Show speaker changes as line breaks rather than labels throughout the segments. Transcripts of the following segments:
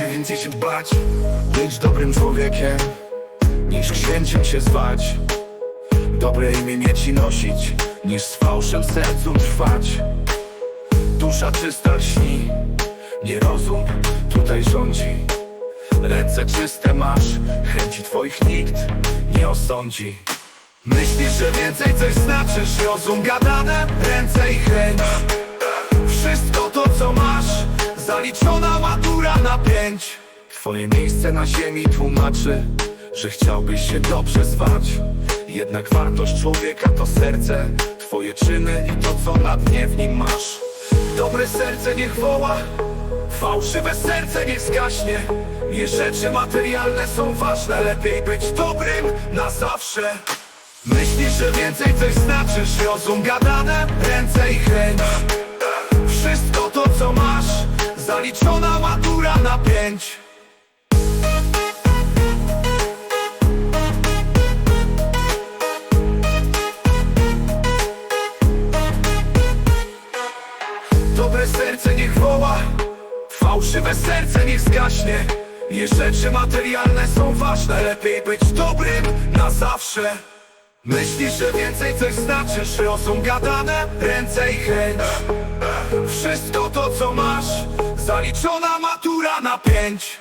więcej się dbać Być dobrym człowiekiem Niż księciem się zwać. Dobre imię mieć i nosić Niż z fałszem sercu trwać. Dusza czysta lśni Nie rozum tutaj rządzi. Ręce czyste masz Chęci twoich nikt nie osądzi. Myślisz, że więcej coś znaczysz Rozum gadane, ręce i chęć Matura na pięć. Twoje miejsce na ziemi tłumaczy Że chciałbyś się dobrze zwać. Jednak wartość człowieka to serce Twoje czyny i to co na dnie w nim masz. Dobre serce niech woła Fałszywe serce niech zgaśnie. Nie rzeczy materialne są ważne Lepiej być dobrym na zawsze. Myślisz, że więcej coś znaczysz Rozum gadane, ręce i chęć. Wszystko Zaliczona matura na pięć. Dobre serce niech woła Fałszywe serce niech zgaśnie. Nie rzeczy materialne są ważne Lepiej być dobrym na zawsze Myślisz, że więcej coś znaczysz Rozum gadane, ręce i chęć. Wszystko to co masz. Zaliczona matura na pięć.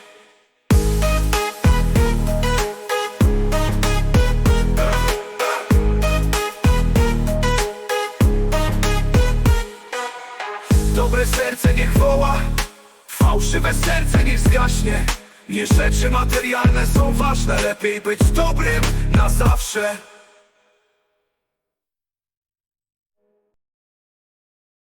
Dobre serce niech woła. Fałszywe serce niech zgaśnie. Nie rzeczy materialne są ważne. Lepiej być dobrym na zawsze